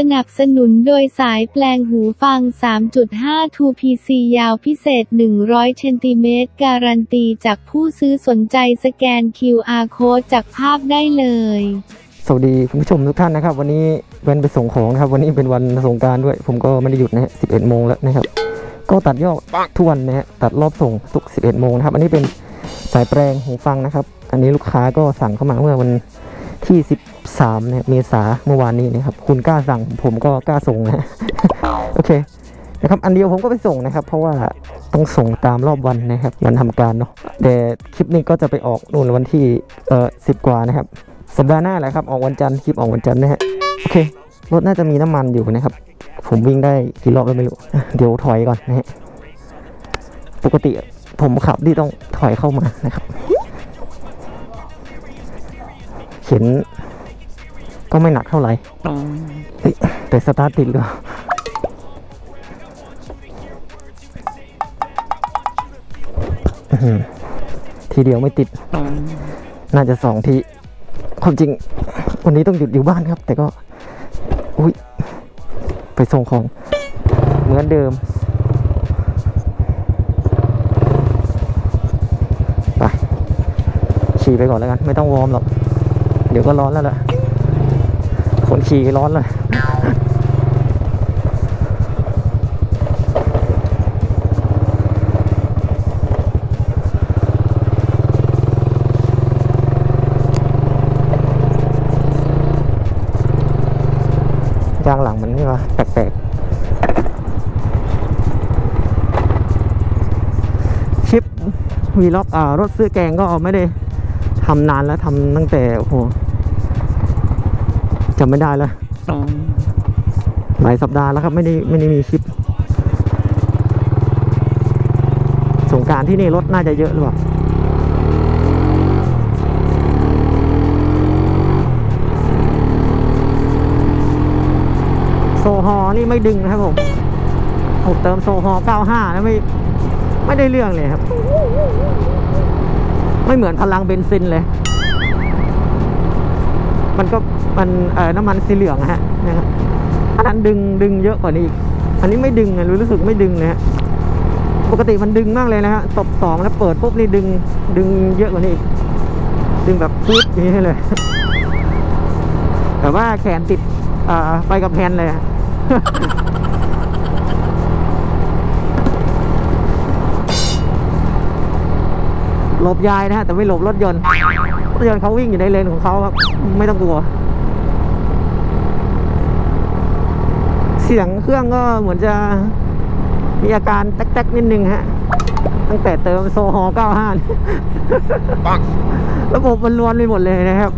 สนับสนุนโดยสายแปลงหูฟัง 3.5 2PC ยาวพิเศษ 100เซนติเมตรการันตีจากผู้ซื้อสนใจสแกน QR Code จากภาพได้เลย สวัสดีคุณผู้ชมทุกท่านนะครับ วันนี้เว้นไปส่งของนะครับ วันนี้เป็นวันสงกรารด้วย ผมก็ไม่ได้หยุดนะฮะ11 โมงแล้วนะครับ ก็ตัดยอดทุกวันนะฮะตัดรอบส่งทุก 11 โมงนะครับ อันนี้เป็นสายแปลงหูฟังนะครับ อันนี้ลูกค้าก็สั่งเข้ามาเมื่อวัน ที่ 13เนี่ยเมษาเมื่อวานนี้นะครับคุณกล้าสั่งผมก็กล้าส่งนะฮะโอเคนะครับอันเดียวผมก็ไปส่งนะครับ เพราะว่าต้องส่งตามรอบวันนะครับวันทำการเนาะแต่คลิปนี้ก็จะไปออกนู่นวันที่เอ่อสิบกว่านะครับ สัปดาห์หน้าแหละครับออกวันจันทร์คลิปออกวันจันทร์นะฮะโอเครถน่าจะมีน้ำมันอยู่นะครับ ผมวิ่งได้กี่รอบแล้วไม่รู้เดี๋ยวถอยก่อนนะฮะปกติผมขับที่ต้องถอยเข้ามานะครับ เข็นก็ไม่หนักเท่าไหร่เฮ้ยแต่สตาร์ทติดหรือเปล่าอื้อหือทีเดียวไม่ติด น่าจะสองทีความจริง วันนี้ต้องหยุดอยู่บ้านครับ แต่ก็ อุ้ย ไปส่งของ เหมือนเดิม ไป ขี่ไปก่อนแล้วกัน ไม่ต้องวอร์มหรอก เดี๋ยวก็ร้อนแล้วล่ะ คนขี่ร้อนเลยยางหลังมันนี่วะแปลกๆชิปวีล็อกอ่ารถซื้อแกงก็ไม่ได้ทำนานแล้วทำตั้งแต่ โอ้โหำไม่ได้แล้วหลายสัปดาห์แล้วครับไม่ได้ไม่ได้มีคลิป สงกรารที่นี่รถน่าจะเยอะหรือเปล่าโซฮอนี่ไม่ดึงนะครับผมผมเติมโซฮอ95นะไม่ไม่ได้เรื่องเลยครับ ไม่เหมือนพลังเบนซินเลย มันก็ มันเอ่อน้ำมันสีเหลืองอะฮะนะครับอันนั้นดึงดึงเยอะกว่านี้อีก อันนี้ไม่ดึงนะรู้สึกไม่ดึงเลยฮะปกติมันดึงมากเลยนะฮะตบสองแล้วเปิดปุ๊บนี่ดึงดึงเยอะกว่านี้อีก ดึงแบบปุ๊บอย่างนี้เลย แต่ว่าแขนติดอ่าไปกับแฮนด์เลยหลบยายนะฮะแต่ไม่หลบรถยนต์รถยนต์เขาวิ่งอยู่ในเลนของเขาครับ ไม่ต้องกลัว เสียงเครื่องก็เหมือนจะมีอาการแต๊กๆนิดนึงฮะ ตั้งแต่เติมโซฮอ95นี่ระบบมันรวนไปหมดเลยนะครับ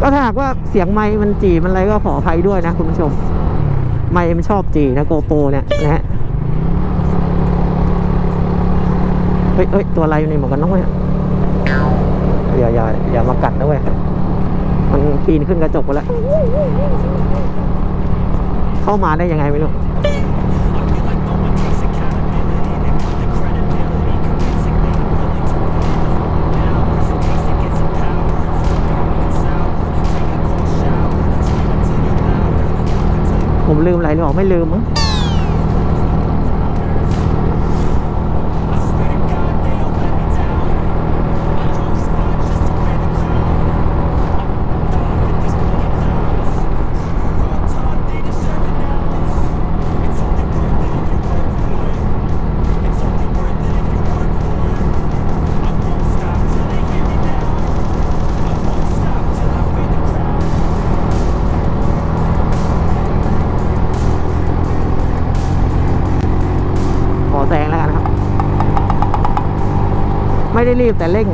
ก็ถ้าหากว่าเสียงไมค์มันจีมันอะไรก็ขออภัยด้วยนะคุณผู้ชม ไมค์มันชอบจีนะโกโปรเนี่ยนะฮะเฮ้ยเฮ้ยตัวอะไรอยู่ในหมวกกันน็อกเนี่ยอย่าอย่าอย่ามากัดนะเว้ย มันปีนขึ้นกระจกไปแล้ว เข้ามาได้ยังไงไม่รู้ผมลืมอะไรหรือเปล่าไม่ลืมมั้ง ไม่ได้รีบแต่เร่ง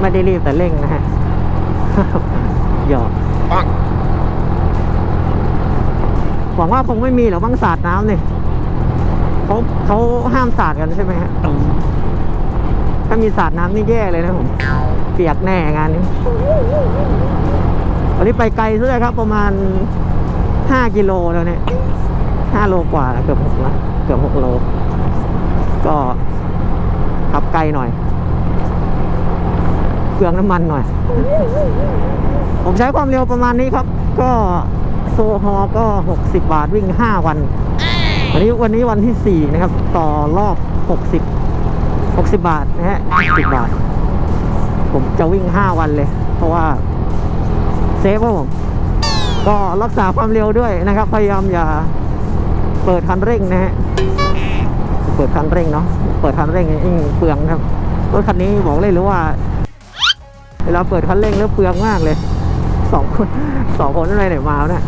ไม่ได้รีบแต่เร่งนะฮะหยอกหวังว่าคงไม่มีหรอกบ้างสาดน้ำเนี่ยเขาเขาห้ามสาดกันใช่ไหมฮะถ้ามีสาดน้ำนี่แย่เลยนะผม เปียกแน่งานนี้วันนี้ไปไกลซะเลยครับ ประมาณห้ากิโลแล้วเนี่ยห้าโลกว่าเกือบหกนะเกือบหกโล ก็ขับไกลหน่อยเปลืองน้ำมันหน่อย ผมใช้ความเร็วประมาณนี้ครับ ก็โซฮอก็ 60 บาทวิ่ง 5 วัน วันนี้วันนี้วันที่ 4 นะครับ ต่อรอบ 60 60 บาทนะฮะ10บาท ผมจะวิ่ง 5 วันเลย เพราะว่าเซฟครับผมก็รักษาความเร็วด้วยนะครับ พยายามอย่าเปิดคันเร่งนะฮะเปิดคันเร่งเนาะเปิดคันเร่งยิ่งเปลืองครับรถคันนี้บอกเลยหรือว่า เวลาเปิดคันเร่งแล้วเปลืองมากเลยสองคนสองคนอะไรไหนมาเนี่ย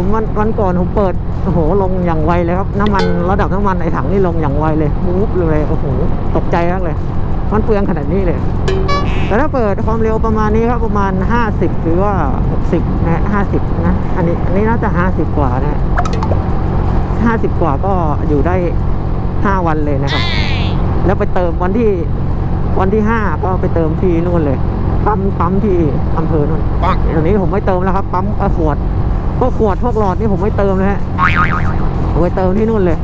ผมวันวันก่อนผมเปิดโอ้โหลงอย่างไวเลยครับน้ำมันระดับน้ำมันในถังนี่ลงอย่างไวเลยมูฟเลยโอ้โหตกใจมากเลย มันเปลืองขนาดนี้เลย แต่ถ้าเปิดความเร็วประมาณนี้ครับประมาณ 50 หรือว่า 60 นะ 50 นะ อันนี้อันนี้น่าจะ 50 กว่านะ50 กว่าก็อยู่ได้ 5 วันเลยนะครับ แล้วไปเติมวันที่วันที่ 5 ก็ไปเติมที่นู่นเลยปั๊มปั๊มที่อำเภอนู่นเดี๋ยวนี้ผมไม่เติมแล้วครับ ปั๊มเอ่อขวด พวกขวดพวกหลอดนี่ผมไม่เติมเลยฮะผมไปเติมที่นู่นเลย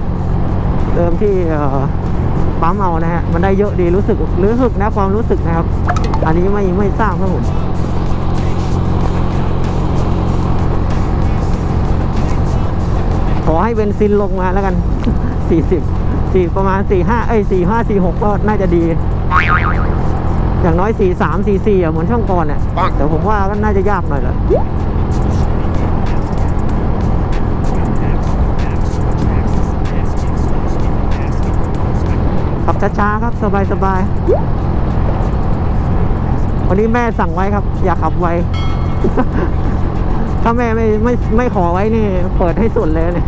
เติมที่เอ่อปั๊มเอานะฮะ มันได้เยอะดีรู้สึกรู้สึกนะความรู้สึกนะครับ อันนี้ไม่ไม่ทราบครับผมขอให้เบนซินลงมาแล้วกันสี่สิบสี่ประมาณสี่ห้าเอ้ยสี่ห้าสี่หกก็น่าจะดี อย่างน้อยสี่สามสี่สี่อะเหมือนช่องก่อนเนี่ยแต่ผมว่าก็น่าจะยากหน่อยแหละ ช้าๆครับ สบายๆวันนี้แม่สั่งไว้ครับ อย่าขับไวถ้าแม่ไม่ไม่ไม่ขอไว้นี่ เปิดให้สุดเลยเนี่ย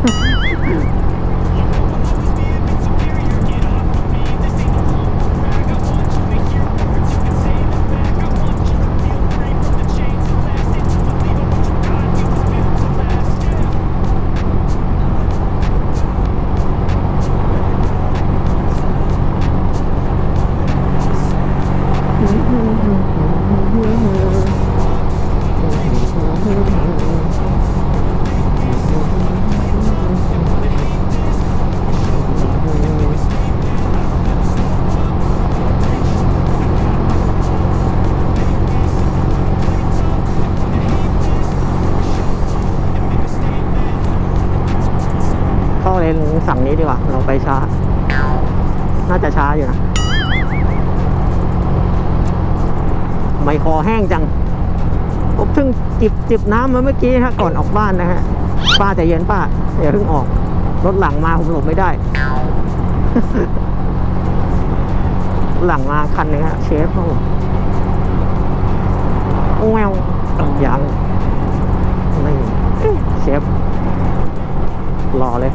อยู่นะไม่คอแห้งจังผมเพิ่งจิบจิบน้ำมาเมื่อกี้ฮะก่อนออกบ้านนะฮะ ป้าใจเย็นป้าอย่าเพิ่งออก รถหลังมาผมหลบไม่ได้ หลังมาคันหนึงฮะเชฟครับผมโอ้แววยังไม่เชฟรอเลย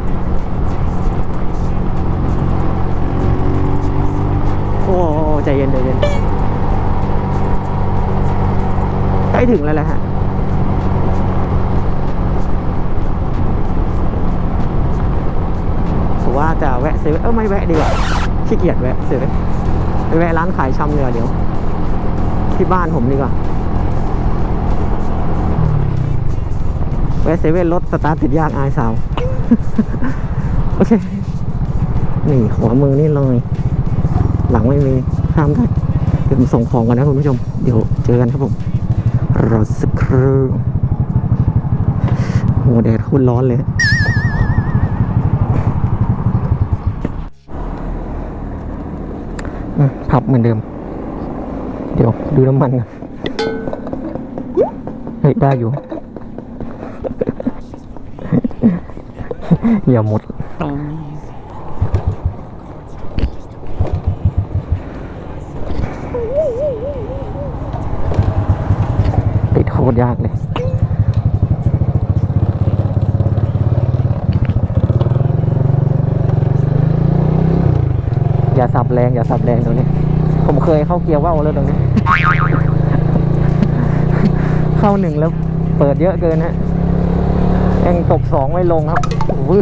อ้ใจเย็นใจเย็นใกล้ถึงแล้วแหละฮะผมว่าจะแวะเซื้อเออไม่แวะดีกว่าขี้เกียจแวะเซื้อไปแวะร้านขายชำเนื้อเดี๋ยว ที่บ้านผมดีกว่าแวะเซเว่นรถสตาร์ทติดยากอายสาว โอเค นี่ขวมือนี่เลย หลังไม่มีข้ามได้เดี๋ยวผมส่งของกันนะคุณผู้ชม เดี๋ยวเจอกันครับผมรอสักครู่โหแดดโคตรร้อนเลยพับเหมือนเดิม เดี๋ยวดูน้ำมันกันเฮ้ย ได้อยู่ อย่าหมด ตรยากเลยอย่าสับแรงอย่าสับแรงตรงนี้ ผมเคยเข้าเกียร์ว่าวแล้วตรงนี้ เข้าหนึ่งแล้วเปิดเยอะเกินฮะเองตบสองไม่ลงครับวื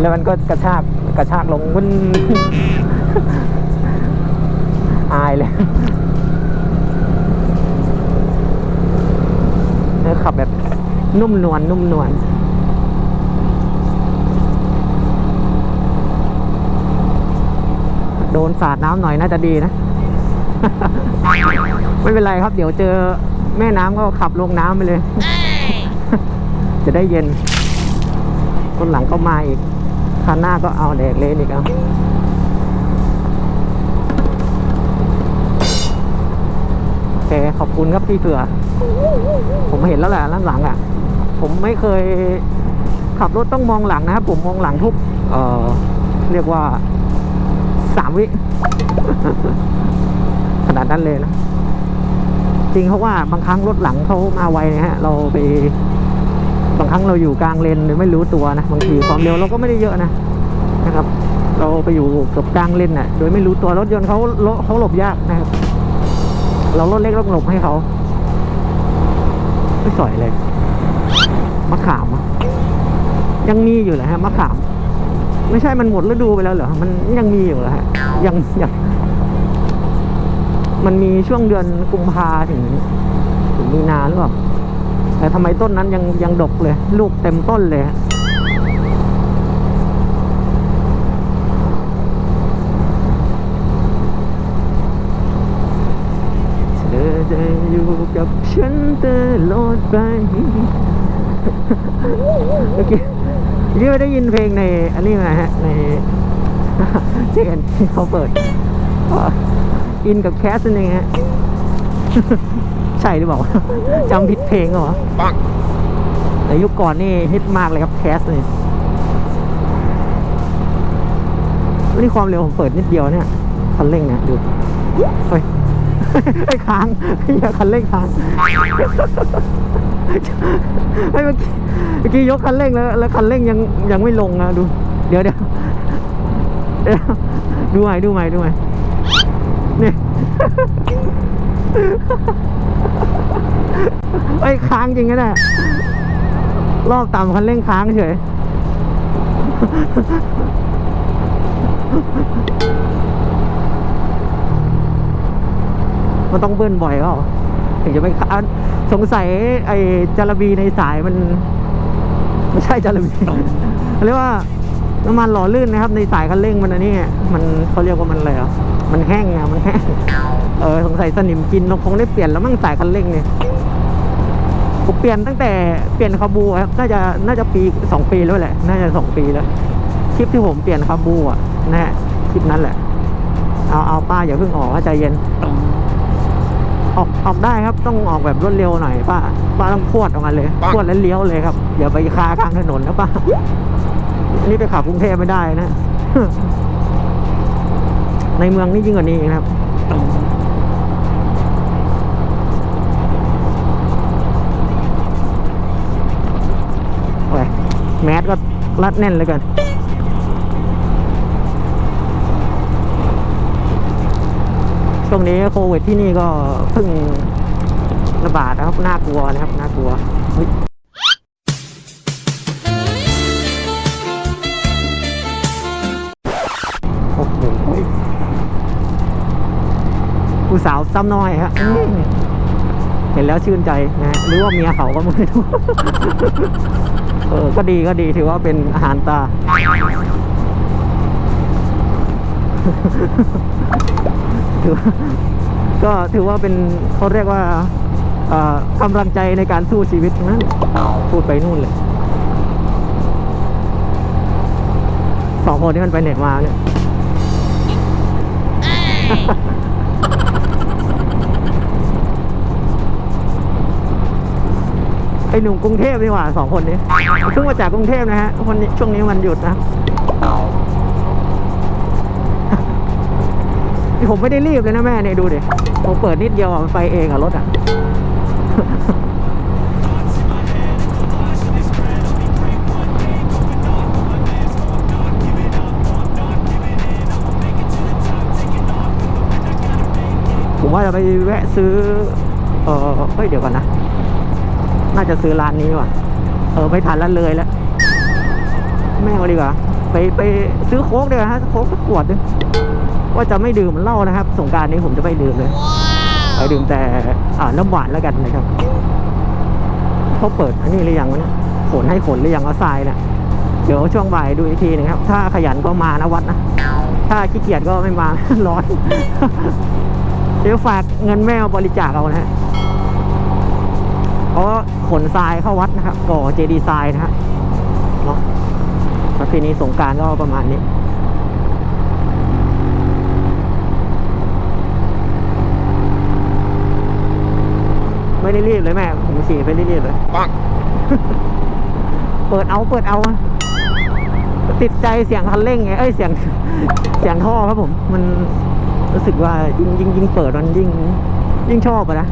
แล้วมันก็กระชากกระชากลงวุ่นอายเลย ขับแบบ นุ่มนวลนุ่มนวลโดนสาดน้ำหน่อยน่าจะดีนะ ไม่เป็นไรครับเดี๋ยวเจอแม่น้ำก็ขับลงน้ำไปเลย จะได้เย็นคนหลังก็มาอีกคันหน้าก็เอาแดกเลนอีกเอาโอเคขอบคุณครับพี่เผื่อ ผมเห็นแล้วแหละด้านหลังอะ ผมไม่เคยขับรถต้องมองหลังนะครับ ผมมองหลังทุกเอ่อเรียกว่าสามวิขนาดนั้นเลยนะ จริงเพราะว่าบางครั้งรถหลังเขามาไวนะฮะ เราไปบางครั้งเราอยู่กลางเลนโดยไม่รู้ตัวนะบางทีความเร็วเราก็ไม่ได้เยอะนะนะครับ เราไปอยู่กับกลางเลนน่ะ โดยไม่รู้ตัวรถยนต์เขาเขาหลบยากนะครับ เรารถเล็กต้องหลบให้เขาไม่สอยเลย มะขามยังมีอยู่เหรอฮะมะขาม ไม่ใช่มันหมดฤดูไปแล้วเหรอมันยังมีอยู่เหรอฮะยังยังมันมีช่วงเดือนกุมภาถึงถึงมีนาหรือเปล่าแต่ทำไมต้นนั้นยังยังดกเลย ลูกเต็มต้นเลยเธอจะอยู่กับฉันตลอดไป เมื่อกี้เมื่ไม่ได้ยินเพลงในอันนี้มาฮะ ในเจนที่เขาเปิด อินกับแคสนั่นเองฮะ ใช่หรือเปล่าจำผิดเพลงเหรอปังในยุคก่อนนี่ฮิตมากเลยครับแคสเนี่ยนี่ความเร็วผมเปิดนิดเดียวเนี่ยคันเร่งเนี่ยดูเฮ้ยไอ้ค้างอย่าคันเร่งค้าง เฮ้เมื่อกี้เมื่อกี้ยกคันเร่งแล้วแล้วคันเร่งยังยังไม่ลงนะดู เดี๋ยวเดี๋ยวดูใหม่ดูใหม่ดูใหม่เนี่ยไอ้ค้างจริงนะเนี่ยรอบต่ำคันเร่งค้างเฉยมันต้องเบิ้ลบ่อยก็ถึงจะไม่ค้าง สงสัยไอ้จาระบีในสายมันไม่ใช่จาระบีเขาเรียกว่าน้ำมันหล่อลื่นนะครับ ในสายคันเร่งมันอันนี้มันเขาเรียกว่ามันอะไรอะมันแห้งอะมันแห้งเออสงสัยสนิมกินเราคงได้เปลี่ยนแล้วมั่งสายคันเร่งเนี่ยผมเปลี่ยนตั้งแต่เปลี่ยนคาบูครับน่าจะน่าจะปีสองปีแล้วแหละ น่าจะสองปีแล้วคลิปที่ผมเปลี่ยนคาบูอะนะฮะคลิปนั้นแหละ เอาเอาป้าอย่าเพิ่งออกนะใจเย็น ออกออกได้ครับต้องออกแบบรวดเร็วหน่อยป้าป้าต้องพรวดออกมาเลยพรวดแล้วเลี้ยวเลยครับอย่าไปคากลางถนนนะป้าอันนี่ไปขับกรุงเทพไม่ได้นะ ในเมืองนี่ยิ่งกว่านี้อีกนะครับโอ้ยแมสก็รัดแน่นเหลยกัน ช่วงนี้โควิดที่นี่ก็เพิ่งระบาดนะครับ น่ากลัวนะครับ น่ากลัวโอ้โหผู้สาวซ้ำน้อยฮะเห็นแล้วชื่นใจนะฮะหรือว่าเมียเขาก็ไม่รู้เออ ก็ดีก็ดีถือว่าเป็นอาหารตา ถือว่าก็ถือว่าเป็นเขาเรียกว่ากำลังใจในการสู้ชีวิตนั้นพูดไปนู่นเลยสองคนที่มันไปเน็ตมาเนี่ยไอหนุ่มกรุงเทพดีกว่าสองคนนี้เพิ่งมาจากกรุงเทพนะฮะวันนี้ช่วงนี้มันหยุดนะ นี่ผมไม่ได้รีบเลยนะแม่เนี่ยดูดิผมเปิดนิดเดียวมันไปเองอะรถอะผมว่าจะไปแวะซื้อ เออเฮ้ยเดี๋ยวก่อนนะ น่าจะซื้อร้านนี้ว่ะ เออไม่ทันแล้วเลยแล้ว แม่งเอาดีกว่า ไปไปซื้อโค้กดีกว่าฮะโค้กสักขวดนึง ว่าจะไม่ดื่มเหล้านะครับ สงกรารนี้ผมจะไม่ดื่มเลยไปดื่มแต่อ่าน้ำหวานแล้วกันนะครับเขาเปิดอันนี้หรือยังวะเนี่ยขนให้ขนหรือยังเอาทรายเนี่ยเดี๋ยวช่วงบ่ายดูอีกทีหนึงครับ ถ้าขยันก็มานะวัดนะ ถ้าขี้เกียจก็ไม่มา ร้อน เดี๋ยวฝากเงินแม่มาบริจาคเอานะฮะเพราะขนทรายเข้าวัดนะครับ ก่อเจดีย์ทรายนะฮะเนาะประเพณีสงกรารก็ประมาณนี้ ไม่ได้ รีบเลยแม่ผมขี่ไม่ได้รีบเลยปังเปิดเอาเปิดเอาติดใจเสียงคันเร่งไงเอ้ยเสียงเสียงท่อครับผม มันรู้สึกว่ายิ่งยิ่งยิ่งเปิดมันยิ่งยิ่งชอบอะนะ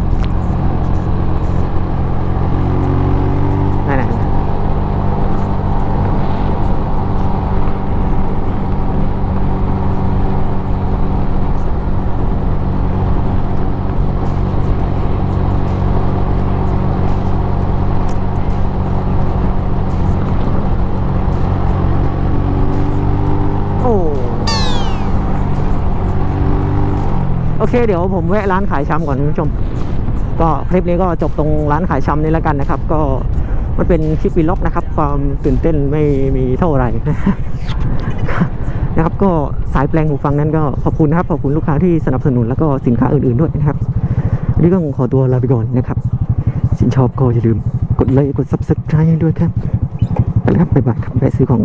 เคเดี๋ยวผมแวะร้านขายชำก่อนคุณผู้ชม ก็คลิปนี้ก็จบตรงร้านขายชำนี้แล้วกันนะครับ ก็มันเป็นคลิปวีล็อกนะครับ ความตื่นเต้นไม่มีเท่าไหร่นะครับก็สายแปลงหูฟังนั้นก็ขอบคุณนะครับ ขอบคุณลูกค้าที่สนับสนุนแล้วก็สินค้าอื่นๆด้วยนะครับวันนี้ก็ขอตัวลาไปก่อนนะครับ สินชอบก็อย่าลืมกดไลค์กด subscribe ให้ด้วยครับไปแล้วครับบ๊ายบายครับไปซื้อของ